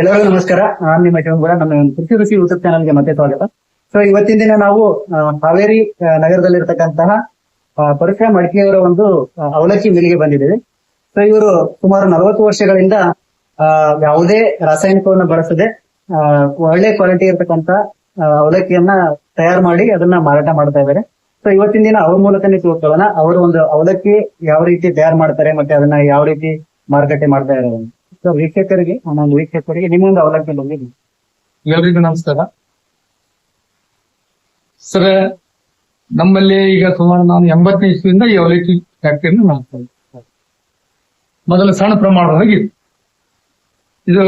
ಎಲ್ಲರಿಗೂ ನಮಸ್ಕಾರ. ನಾನು ನಿಮ್ಮ ಶಿವನ್ ನನ್ನ ಕೃಷಿ ರುಚಿ ಯೂಟ್ಯೂಬ್ ಚಾನಲ್ಗೆ ಮತ್ತೆ ಸ್ವಾಗತ. ಸೊ ಇವತ್ತಿನ ದಿನ ನಾವು ಹಾವೇರಿ ನಗರದಲ್ಲಿರ್ತಕ್ಕಂತಹ ಪರಶುರಾಮ್ ಮಡಿಕೆಯವರ ಒಂದು ಅವಲಕ್ಕಿ ಮಿಲಿಗೆ ಬಂದಿದ್ದೇವೆ. ಸೊ ಇವರು ಸುಮಾರು ನಲವತ್ತು ವರ್ಷಗಳಿಂದ ಯಾವುದೇ ರಾಸಾಯನಿಕವನ್ನು ಬಳಸದೆ ಒಳ್ಳೆ ಕ್ವಾಲಿಟಿ ಇರತಕ್ಕಂತ ಅವಲಕ್ಕಿಯನ್ನ ತಯಾರು ಮಾಡಿ ಅದನ್ನ ಮಾರಾಟ ಮಾಡ್ತಾ ಇದ್ದಾರೆ. ಸೊ ಇವತ್ತಿನ ದಿನ ಅವ್ರ ಮೂಲಕನೇ ತಿಳ್ಕೊಳ್ಳೋಣ. ಅವರು ಒಂದು ಅವಲಕ್ಕಿ ಯಾವ ರೀತಿ ತಯಾರು ಮಾಡ್ತಾರೆ ಮತ್ತೆ ಅದನ್ನ ಯಾವ ರೀತಿ ಮಾರುಕಟ್ಟೆ ಮಾಡ್ತಾ ಇದ್ದಾರೆ ಸೊ ವೀಕ್ಷಕರಿಗೆ ನಮ್ಮ ವೀಕ್ಷಕರಿಗೆ, ನಿಮ್ಮೊಂದು ಅವಲಕ್ಕಿ ಬಂದಿದ್ದೀನಿ ಎಲ್ರಿಗೂ ನಮಸ್ಕಾರ. ಸರ್, ನಮ್ಮಲ್ಲಿ ಈಗ ಸುಮಾರು ನಾನು ಎಂಬತ್ತನೇ ಇಸ್ವಿಯಿಂದ ಈ ಅವಲಕ್ಕಿ ಫ್ಯಾಕ್ಟರಿನ ಮಾಡ್ತಾ ಮೊದಲು ಸಣ್ಣ ಪ್ರಮಾಣವಾಗಿ ಇದು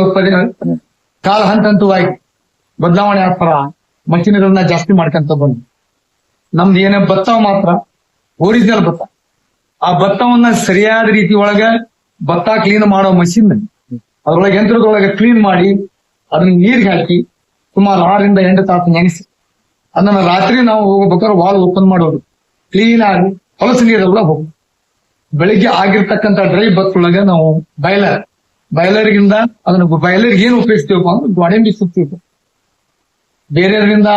ಕಾಲ ಹಂತ ಹಂತವಾಗಿ ಬದಲಾವಣೆ ಆಗ್ತಾರ ಮಷಿನರಿಗಳನ್ನ ಜಾಸ್ತಿ ಮಾಡ್ಕೊಂತ ಬಂದು ನಮ್ದು ಏನೇ ಭತ್ತ ಮಾತ್ರ ಒರಿಜಿನಲ್ ಭತ್ತ. ಆ ಭತ್ತವನ್ನ ಸರಿಯಾದ ರೀತಿ ಒಳಗ ಭತ್ತ ಕ್ಲೀನ್ ಮಾಡೋ ಮಷಿನ್ ಅದ್ರೊಳಗೆ ಯಂತ್ರದೊಳಗೆ ಕ್ಲೀನ್ ಮಾಡಿ ಅದನ್ನ ನೀರ್ಗೆ ಹಾಕಿ ಸುಮಾರು ಆರರಿಂದ ಎಂಟು ತಾಸು ನೆನೆಸಿ ಅದನ್ನ ರಾತ್ರಿ ನಾವು ಹೋಗ್ಬೇಕಾದ್ರೆ ವಾಲ್ ಓಪನ್ ಮಾಡೋದು. ಕ್ಲೀನ್ ಆಗಿ ಹೊಲಸು ಕೂಡ ಹೋಗಿ. ಬೆಳಿಗ್ಗೆ ಆಗಿರ್ತಕ್ಕಂಥ ಡ್ರೈ ಒಳಗೆ ನಾವು ಬೈಲರ್ ಬೈಲರ್ಗಿಂದ ಅದನ್ನ ಬೈಲರ್ಗೆ ಏನು ಉಪಯೋಗಿಸ್ತೀವಪ್ಪ ಅಂದ್ರೆ ಗೋಡೆಂಬಿ ಸುತ್ತೀವಿ ಬೇರೆಯವರಿಂದ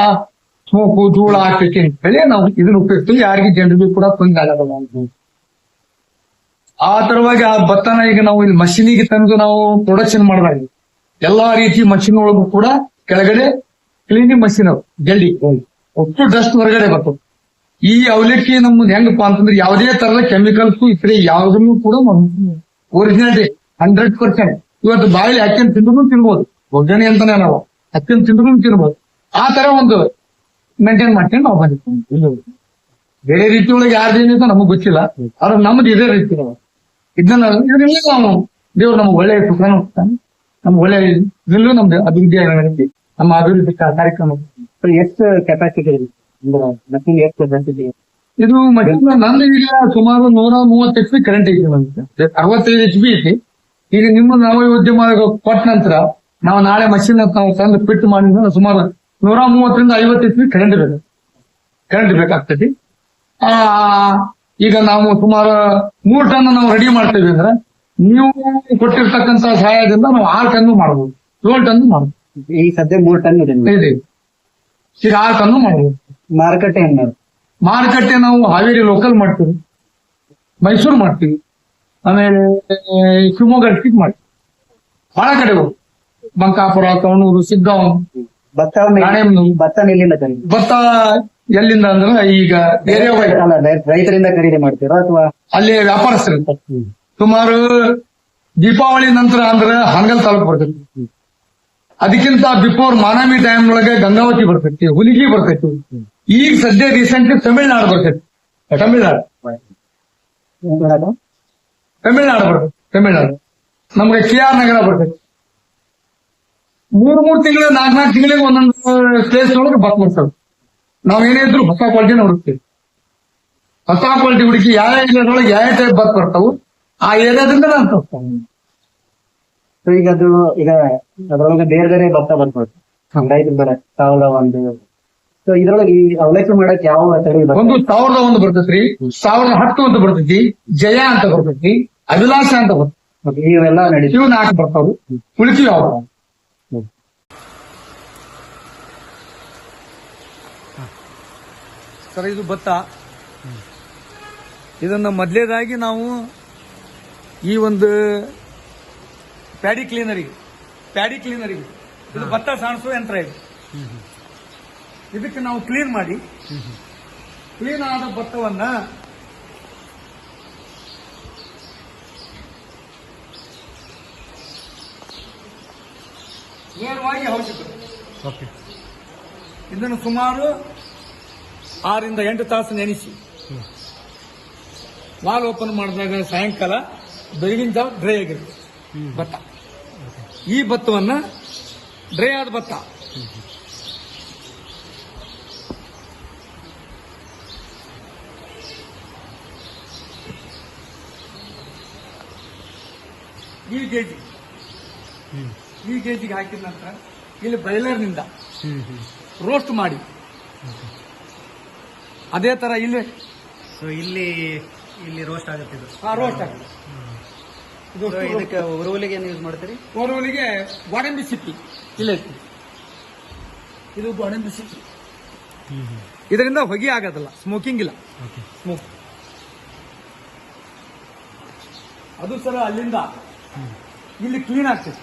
ಸ್ಮೋಕು ಧೂಳ ಹಾಕಿ ಬೆಳೆ ನಾವು ಇದನ್ನ ಉಪಯೋಗಿಸ್ತೀವಿ. ಯಾರಿಗೆ ಜನರಿಗೂ ಕೂಡ ತೊಂದರೆ ಆಗಲ್ಲ. ಅಂತ ಆ ತರವಾಗಿ ಆ ಭತ್ತನ ಈಗ ನಾವು ಇಲ್ಲಿ ಮಷೀನಿಗೆ ತಂದು ನಾವು ಪ್ರೊಡಕ್ಷನ್ ಮಾಡಿದಾಗ. ಎಲ್ಲಾ ರೀತಿ ಮಷಿನ್ ಒಳಗೂ ಕೂಡ ಕೆಳಗಡೆ ಕ್ಲೀನಿಂಗ್ ಮಷಿನ್ ಅವು ಜಲ್ಲಿ ಒಟ್ಟು ಡಸ್ಟ್ ಹೊರಗಡೆ ಬರ್ತದೆ. ಈ ಅವಲಕ್ಕಿ ನಮ್ದು ಹೆಂಗಪ್ಪ ಅಂತಂದ್ರೆ ಯಾವುದೇ ತರದ ಕೆಮಿಕಲ್ಸ್ ಇತರೆ ಯಾವ್ದನ್ನು ಕೂಡ ಒರಿಜಿನಾಲಿಟಿ ಹಂಡ್ರೆಡ್ ಪರ್ಸೆಂಟ್ ಇವತ್ತು ಬಾಯಿಲಿ ಹಕ್ಕಿನ ತಿಂದ್ರು ತಿನ್ಬೋದು. ಒಗ್ಗರಣೆ ಅಂತಾನೆ ನಾವು. ಹಕ್ಕಿನ ತಿಂದ್ರು ತಿನ್ಬೋದು. ಆ ತರ ಒಂದು ಮೇಂಟೈನ್ ಮಾಡ್ಕೊಂಡು ನಾವು ಬಂದಿದ್ದೀವಿ. ಬೇರೆ ರೀತಿ ಒಳಗೆ ಯಾರ್ದು ಏನಿದೆ ನಮಗ್ ಗೊತ್ತಿಲ್ಲ. ಆದ್ರೆ ನಮ್ದು ಇದೇ ರೀತಿ. ನಾವು. ಇದನ್ನ ಇದರಿಂದ ನಾವು ದೇವ್ರು ನಮ್ಗೆ ಒಳ್ಳೆಯ ಸುಖಾನ ಕೊಡ್ತಾನೆ. ನಮ್ಗೆ ಒಳ್ಳೆಯ ಇದರಲ್ಲೂ ನಮ್ದು ಅಭಿವೃದ್ಧಿ. ನಮ್ಮ ಅಭಿವೃದ್ಧಿ ಕಾರ್ಯಕ್ರಮ. ಎಷ್ಟು ಕೆಪಾಸಿಟಿ ಇದೆ? ಅಂದ್ರೆ ಎಷ್ಟು ಇದು? ಮಷೀನ್ ನಂದು ಈಗ ಸುಮಾರು ನೂರ ಮೂವತ್ತು ಎಚ್ ಪಿ ಕರೆಂಟ್ ಐತಿ ನಮ್ಗೆ ಅರವತ್ತೈದು ಎಚ್ ಪಿ ಐತಿ. ಈಗ ನಿಮ್ಮ ನವೋದ್ಯಮ ಕೊಟ್ಟ ನಂತರ ನಾವು ನಾಳೆ ಮಷೀನ್ ನಾವು ತಂದು ಫಿಟ್ ಮಾಡಿದ್ರೆ ಸುಮಾರು ನೂರ ಮೂವತ್ತರಿಂದ ಐವತ್ತು ಎಚ್ ಪಿ ಕರೆಂಟ್ ಬೇಕು ಕರೆಂಟ್ ಬೇಕಾಗ್ತದೆ. ಆ ಈಗ ನಾವು ಸುಮಾರು ಮೂರು ಟನ್ ನಾವು ರೆಡಿ ಮಾಡ್ತೇವೆ ಅಂದ್ರೆ ನೀವು ಕೊಟ್ಟಿರ್ತಕ್ಕಂತ ಸಹಾಯದಿಂದ ನಾವು ಆರು ಟನ್ ಮಾಡಬಹುದು ಏಳು ಟನ್ ಮಾಡಬಹುದು ಈ ಸದ್ಯ ಮೂರು ಟನ್ ಇದೆ ಈಗ ಆರು ಟನ್ ಮಾಡಬಹುದು ಮಾರುಕಟ್ಟೆ ಹೆಂಗ್ ಮಾಡೋದು? ಮಾರುಕಟ್ಟೆ ನಾವು ಹಾವೇರಿ ಲೋಕಲ್ ಮಾಡ್ತೀವಿ ಮೈಸೂರು ಮಾಡ್ತೀವಿ ಆಮೇಲೆ ಶಿವಮೊಗ್ಗ ಡಿಸ್ಟಿಕ್ ಮಾಡ್ತೀವಿ. ಬಹಳ ಕಡೆ ಬಂಕಾಪುರ ಕವಣೂರು ಸಿಗ್ಗಾಂವ್ ಭತ್ತವನ್ನ ರಾಣೆಬೆನ್ನೂರು. ಭತ್ತ ಎಲ್ಲಿಂದ ಭತ್ತ ಎಲ್ಲಿಂದ ಅಂದ್ರೆ ಈಗ ಬೇರೆ ರೈತರಿಂದ ಖರೀದಿ ಮಾಡ್ತೀರಾ ಅಥವಾ? ಅಲ್ಲಿ ವ್ಯಾಪಾರಸ್ಥರು. ಸುಮಾರು ದೀಪಾವಳಿ ನಂತರ ಅಂದ್ರೆ ಹಂಗಲ್ ತಾಲೂಕು ಬರ್ತೈತಿ. ಅದಕ್ಕಿಂತ ಬಿಫೋರ್ ಮಾನಾಮಿ ಟೈಮ್ ಒಳಗೆ ಗಂಗಾವತಿ ಬರ್ತೈತಿ ಹುಲಿಗಿ ಬರ್ತೈತಿ. ಈಗ ಸದ್ಯ ರೀಸೆಂಟ್ ತಮಿಳ್ನಾಡು ಬರ್ತೈತಿ. ತಮಿಳ್ನಾಡು? ತಮಿಳ್ನಾಡು? ಬರ್ತೈತಿ ತಮಿಳ್ನಾಡು. ನಮ್ಗೆ ಕೆ ಆರ್ ನಗರ ಬರ್ತೈತಿ. ಮೂರ್ ಮೂರ್ ತಿಂಗಳು ನಾಲ್ಕ್ ನಾಲ್ಕು ತಿಂಗಳಿಗೆ ಒಂದೊಂದು ಪ್ಲೇಸ್ ಒಳಗೆ ಬಸ್ ಬರ್ತವೆ ನಾವೇನೇ ಇದ್ರು ಹೊಸ ಕ್ವಾಲಿಟಿ ಹುಡುಕ್ತೀವಿ ಹೊಸ ಕ್ವಾಲಿಟಿ ಹುಡುಕಿ ಯಾವ ಏರಿಯಾದೊಳಗೆ ಯಾವ ಟೈಪ್ ಬತ್ ಬರ್ತಾವು ಆ ಏರಿಯಾದಿಂದ ನಾನು ತೋರಿಸ್ತಾನೆ ಸೊ ಈಗ ಅದು ಈಗ ಅದ್ರೊಳಗೆ ಬೇರೆ ಬೇರೆ ಭತ್ತ ಬಂದ್ಬಿಡುತ್ತೆ ರೈತರು ಬೇರೆ ಸಾವಿರದ ಒಂದು. ಸೊ ಇದ್ರೊಳಗೆ ಈ ಅವಲಕ್ಕಿ ಮಾಡಕ್ ಯಾವ? ಒಂದು ಸಾವಿರದ ಒಂದು ಬರ್ತೈತ್ರಿ ಸಾವಿರದ ಹತ್ತು ಅಂತ ಬರ್ತೈತಿ. ಜಯ ಅಂತ ಬರ್ತೈತಿ. ಅಭಿಲಾಷ ಅಂತ ಬರ್ತೈತಿ. ಇವೆಲ್ಲ ನಡೀತು ಇವು ನಾಲ್ಕು ಬರ್ತಾವು. ಉಳಿಸಿ ಯಾವ ಸರ್ ಇದು ಭತ್ತ. ಇದನ್ನ ಮೊದಲೇದಾಗಿ ನಾವು ಈ ಒಂದು ಪ್ಯಾಡಿ ಕ್ಲೀನರಿಗೆ ಪ್ಯಾಡಿ ಕ್ಲೀನರಿಗೆ ಇದು ಭತ್ತ ಸಾಣಿಸುವ ಯಂತ್ರ ಇದು. ಇದಕ್ಕೆ ನಾವು ಕ್ಲೀನ್ ಮಾಡಿ ಕ್ಲೀನ್ ಆದ ಭತ್ತವನ್ನ ನೇರವಾಗಿ ಓಕೆ ಇದನ್ನು ಸುಮಾರು ಆರಿಂದ ಎಂಟು ತಾಸು ನೆನೆಸಿ. ವಾಲ್ ಓಪನ್ ಮಾಡಿದಾಗ ಸಾಯಂಕಾಲ ಬೆಳಗಿನ ಜಾವ ಡ್ರೈ ಆಗಿರುತ್ತೆ. ಭತ್ತ. ಈ ಭತ್ತವನ್ನ ಡ್ರೈ ಆದ ಭತ್ತ. ಈ ಕೆಜಿ ಈ ಕೆಜಿಗೆ ಹಾಕಿದ ನಂತರ ಇಲ್ಲಿ ಬೈಲರ್ನಿಂದ ರೋಸ್ಟ್ ಮಾಡಿ. ಅದೇ ತರ ಇಲ್ಲಿ ಸೊ ಇಲ್ಲಿ ಇಲ್ಲಿ ರೋಸ್ಟ್ ಆಗುತ್ತೆ ಇದು. ರೋಸ್ಟ್ ಆಗುತ್ತೆ. ಇದು So, ಇದಕ್ಕೆ ಉರುವಲಿಗೆ ಏನು ಯೂಸ್ ಮಾಡ್ತೀರಿ? ಓರ್ವಲಿಗೆ ಗೋಡಂಬಿ ಸಿಪ್ಪಿ. ಇಲ್ಲ. ಇದು ಗೋಡಂಬಿ ಸಿಪ್ಪಿ. ಇದರಿಂದ ಹೊಗೆ ಆಗೋದಿಲ್ಲ. ಸ್ಮೋಕಿಂಗ್ ಇಲ್ಲ. ಸ್ಮೋಕ್ ಅದು ಸರ ಅಲ್ಲಿಂದ ಇಲ್ಲಿ ಕ್ಲೀನ್ ಆಗ್ತದೆ.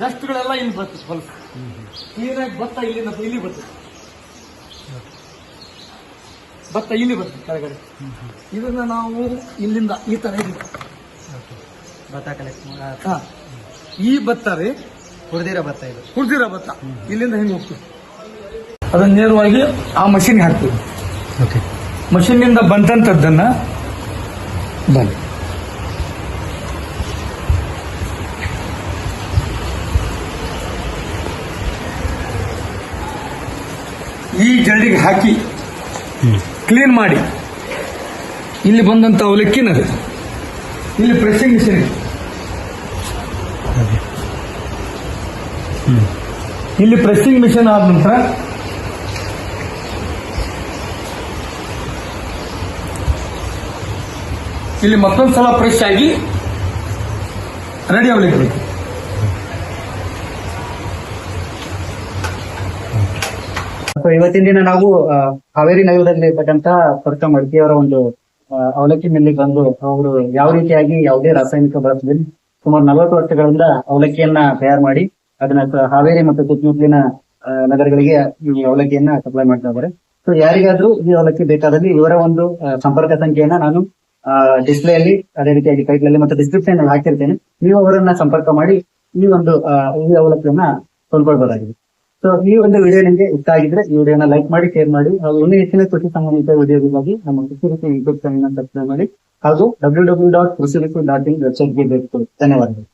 ಡಸ್ಟ್ಗಳೆಲ್ಲ ಇಲ್ಲಿ ಬರ್ತದೆ ಹೊಲಸು ಕ್ಲೀನ್ ಆಗಿ ಭತ್ತ ಇಲ್ಲಿಂದ ಇಲ್ಲಿ ಬರ್ತದೆ. ಭತ್ತ ಇಲ್ಲಿ ಬರ್ತದೆ ಕೆಳಗಡೆ. ಇದನ್ನ ನಾವು ಇಲ್ಲಿಂದ ಈ ತರ ಇದೆ ಭತ್ತ ಕಲೆಕ್ಟ್ ಹಾ. ಈ ಭತ್ತ ರೀ ಹುರಿದಿರೋ ಭತ್ತ ಇದು. ಹುರಿದಿರ ಭತ್ತ ಇಲ್ಲಿಂದ ಹೆಂಗೆ ಹೋಗ್ತೀವಿ? ಅದನ್ನ ನೇರವಾಗಿ ಆ ಮಷಿನ್ ಹಾಕ್ತೀವಿ. ಓಕೆ ಮಷಿನ್ನಿಂದ ಬಂದಂಥದ್ದನ್ನು ಬನ್ನಿ. ಈ ಜರಡಿಗೆ ಹಾಕಿ ಕ್ಲೀನ್ ಮಾಡಿ. ಇಲ್ಲಿ ಬಂದಂತ ಅವಲಕ್ಕಿನ ಇಲ್ಲಿ ಪ್ರೆಸ್ಸಿಂಗ್ ಮಿಷಿನ್ ಇಲ್ಲಿ ಪ್ರೆಸ್ಸಿಂಗ್ ಮಿಷನ್ ಆದ ನಂತರ ಇಲ್ಲಿ ಮತ್ತೊಂದು ಸಲ ಪ್ರೆಸ್ ಆಗಿ ರೆಡಿ ಆಗ್ಲಿಕ್ಕೆ ಸೊ ಇವತ್ತಿನ ದಿನ ನಾವು ಹಾವೇರಿ ನಗರದಲ್ಲಿ ಇರ್ತಕ್ಕಂತ ಪರಕ ಮಡಿಕೆಯವರ ಒಂದು ಅವಲಕ್ಕಿ ಮಿಲ್ಲಿಗೆ ಬಂದು ಅವರು ಯಾವ ರೀತಿಯಾಗಿ ಯಾವುದೇ ರಾಸಾಯನಿಕ ಬಳಸದಲ್ಲಿ ಸುಮಾರು ನಲವತ್ತು ವರ್ಷಗಳಿಂದ ಅವಲಕ್ಕಿಯನ್ನ ತಯಾರು ಮಾಡಿ, ಅದನ್ನ ಹಾವೇರಿ ಮತ್ತು ಸುತ್ತಮುತ್ತಲಿನ ನಗರಗಳಿಗೆ ಈ ಅವಲಕ್ಕಿಯನ್ನ ಸಪ್ಲೈ ಮಾಡ್ತಾ ಇದ್ದಾರೆ. ಸೊ ಯಾರಿಗಾದ್ರೂ ಈ ಅವಲಕ್ಕಿ ಬೇಕಾದಲ್ಲಿ ಇವರ ಒಂದು ಸಂಪರ್ಕ ಸಂಖ್ಯೆಯನ್ನ ನಾನು ಡಿಸ್ಪ್ಲೇ ಅಲ್ಲಿ ಅದೇ ರೀತಿಯಾಗಿ ಟೈಟ್ಲಲ್ಲಿ ಮತ್ತು ಡಿಸ್ಕ್ರಿಪ್ಷನ್ ಅಲ್ಲಿ ಹಾಕಿರ್ತೇನೆ. ನೀವು ಅವರನ್ನ ಸಂಪರ್ಕ ಮಾಡಿ ಈ ಒಂದು ಈ ಅವಲಕ್ಕಿಯನ್ನ ಕೊಂಡ್ಕೊಳ್ಬಹುದಾಗಿದೆ ಸೊ ಈ ಒಂದು ವಿಡಿಯೋ ನಿಮಗೆ ಇಷ್ಟ ಆಗಿದ್ರೆ ಈ ವಿಡಿಯೋನ ಲೈಕ್ ಮಾಡಿ ಶೇರ್ ಮಾಡಿ, ಹಾಗೂ ಇನ್ನೂ ಹೆಚ್ಚಿನ ಕೃಷಿ ಸಂಬಂಧಿತ ವಿಡಿಯೋಗಳಿಗಾಗಿ ನಮ್ಮ ಕೃಷಿ ಯೂಟ್ಯೂಬ್ ಚಾನಲ್ ಸಬ್ಸ್ಕ್ರೈಬ್ ಮಾಡಿ ಹಾಗೂ W W dot Krishi dot in ವೆಬ್ಸೈಟ್ಗೆ ಬೇಕು ಧನ್ಯವಾದಗಳು.